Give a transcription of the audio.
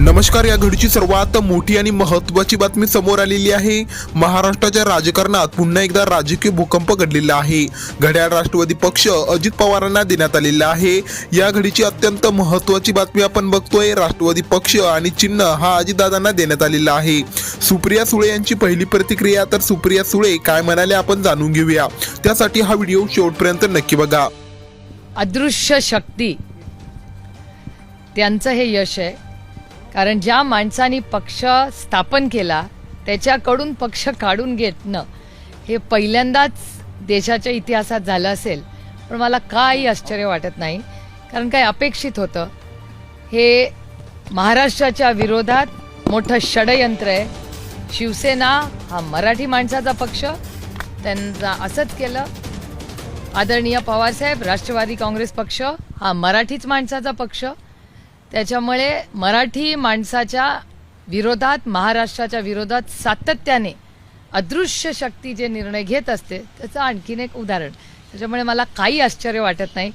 नमस्कार या घडीची सर्वात मोठी आणि महत्वाची बातमी समोर आलेली आहे. महाराष्ट्राच्या राजकारणात पुन्हा एकदा राजकीय भूकंप घडलेला आहे. घड्याळ राष्ट्रवादी पक्ष अजित पवारांना देण्यात आलेला आहे. या घडीची अत्यंत महत्वाची बातमी आपण बघतोय. राष्ट्रवादी पक्ष आणि चिन्ह हा अजितदादांना देण्यात आलेला आहे. सुप्रिया सुळे यांची पहिली प्रतिक्रिया तर सुप्रिया सुळे काय म्हणाले आपण जाणून घेऊया. त्यासाठी हा व्हिडिओ शेवटपर्यंत नक्की बघा. अदृश्य शक्ती. त्यांचं हे यश आहे. कारण ज्या माणसानी पक्ष स्थापन केला त्याच्याकडून पक्ष काढून घेतणं हे पहिल्यांदाच देशाच्या इतिहासात झालं असेल. पण मला काही आश्चर्य वाटत नाही कारण काय अपेक्षित होतं. हे महाराष्ट्राच्या विरोधात मोठं षडयंत्र आहे. शिवसेना हा मराठी माणसाचा पक्ष त्यांचा असंच केलं. आदरणीय पवारसाहेब राष्ट्रवादी काँग्रेस पक्ष हा मराठीच माणसाचा पक्ष. त्याच्यामुळे मराठी माणसाच्या विरोधात महाराष्ट्राच्या विरोधात सातत्याने अदृश्य शक्ती जे निर्णय घेत असते त्याचं आणखीन एक उदाहरण. त्याच्यामुळे मला काही आश्चर्य वाटत नाही.